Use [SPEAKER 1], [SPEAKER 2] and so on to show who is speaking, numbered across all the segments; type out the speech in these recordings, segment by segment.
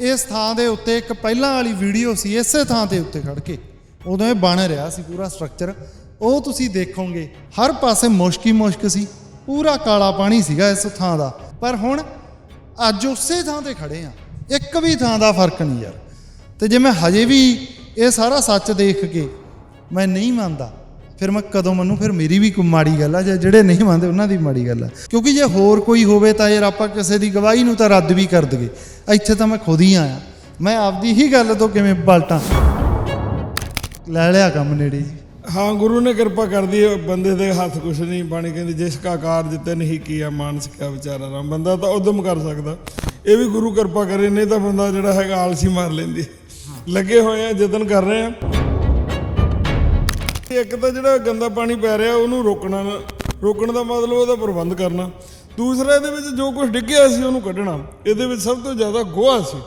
[SPEAKER 1] ਇਸ ਥਾਂ ਦੇ ਉੱਤੇ ਇੱਕ ਪਹਿਲਾਂ ਵਾਲੀ ਵੀਡੀਓ ਸੀ, ਇਸੇ ਥਾਂ ਦੇ ਉੱਤੇ ਖੜ ਕੇ। ਉਦੋਂ ਇਹ ਬਣ ਰਿਹਾ ਸੀ ਪੂਰਾ ਸਟਰਕਚਰ ਉਹ ਤੁਸੀਂ ਦੇਖੋਗੇ, ਹਰ ਪਾਸੇ ਮੁਸ਼ਕ ਹੀ ਮੁਸ਼ਕ ਸੀ। ਪੂਰਾ ਕਾਲਾ ਪਾਣੀ ਸੀਗਾ ਇਸ ਥਾਂ ਦਾ। ਪਰ ਹੁਣ ਅੱਜ ਉਸੇ ਥਾਂ ਤੇ ਖੜੇ ਆ। ਇੱਕ ਵੀ ਥਾਂ ਦਾ ਫ਼ਰਕ ਨਹੀਂ ਯਾਰ। ਤੇ ਜੇ ਮੈਂ ਹਜੇ ਵੀ ਇਹ ਸਾਰਾ ਸੱਚ ਦੇਖ ਕੇ ਮੈਂ ਨਹੀਂ ਮੰਨਦਾ ਫਿਰ ਮੈਂ ਕਦੋਂ ਮੰਨੂ? ਫਿਰ ਮੇਰੀ ਵੀ ਕੋਈ ਮਾੜੀ ਗੱਲ ਆ ਜਾਂ ਜਿਹੜੇ ਨਹੀਂ ਮੰਨਦੇ ਉਹਨਾਂ ਦੀ ਮਾੜੀ ਗੱਲ ਆ। ਕਿਉਂਕਿ ਜੇ ਹੋਰ ਕੋਈ ਹੋਵੇ ਤਾਂ ਯਾਰ ਆਪਾਂ ਕਿਸੇ ਦੀ ਗਵਾਹੀ ਨੂੰ ਤਾਂ ਰੱਦ ਵੀ ਕਰ ਦਗੇ ਇੱਥੇ ਤਾਂ ਮੈਂ ਖੁਦ ਹੀ ਆਇਆ। ਮੈਂ ਆਪਦੀ ਹੀ ਗੱਲ ਤੋਂ ਕਿਵੇਂ ਪਲਟਾਂ ਲੈ ਲਿਆ ਕੰਮ ਨੇੜੇ ਜੀ।
[SPEAKER 2] ਹਾਂ ਗੁਰੂ ਨੇ ਕਿਰਪਾ ਕਰਦੀ ਹੈ ਬੰਦੇ ਦੇ ਹੱਥ ਕੁਛ ਨਹੀਂ ਬਾਣੀ ਕਹਿੰਦੀ ਜਿਸ ਕਾ ਕਾਰਜ ਤੇ ਨਹੀਂ ਕੀਆ ਮਾਨਸ ਕਿਆ ਵਿਚਾਰਾ ਰਾਮ। ਬੰਦਾ ਤਾਂ ਉਦਮ ਕਰ ਸਕਦਾ। ਇਹ ਵੀ ਗੁਰੂ ਕਿਰਪਾ ਕਰੇ ਨਹੀਂ ਤਾਂ ਬੰਦਾ ਜਿਹੜਾ ਹੈਗਾ ਆਲਸੀ ਮਾਰ ਲੈਂਦੀ। ਲੱਗੇ ਹੋਏ ਆ ਯਤਨ ਕਰ ਰਹੇ ਆ। ਇੱਕ ਤਾਂ ਜਿਹੜਾ ਗੰਦਾ ਪਾਣੀ ਪੈ ਰਿਹਾ, ਉਹਨੂੰ ਰੋਕਣਾ ਨਾ- ਰੋਕਣ ਦਾ ਮਤਲਬ ਉਹਦਾ ਪ੍ਰਬੰਧ ਕਰਨਾ। ਦੂਸਰਾ, ਇਹਦੇ ਵਿੱਚ ਜੋ ਕੁਝ ਡਿੱਗਿਆ ਸੀ, ਉਹਨੂੰ ਕੱਢਣਾ। ਇਹਦੇ ਵਿੱਚ ਸਭ ਤੋਂ ਜ਼ਿਆਦਾ ਗੋਹਾ ਸੀ।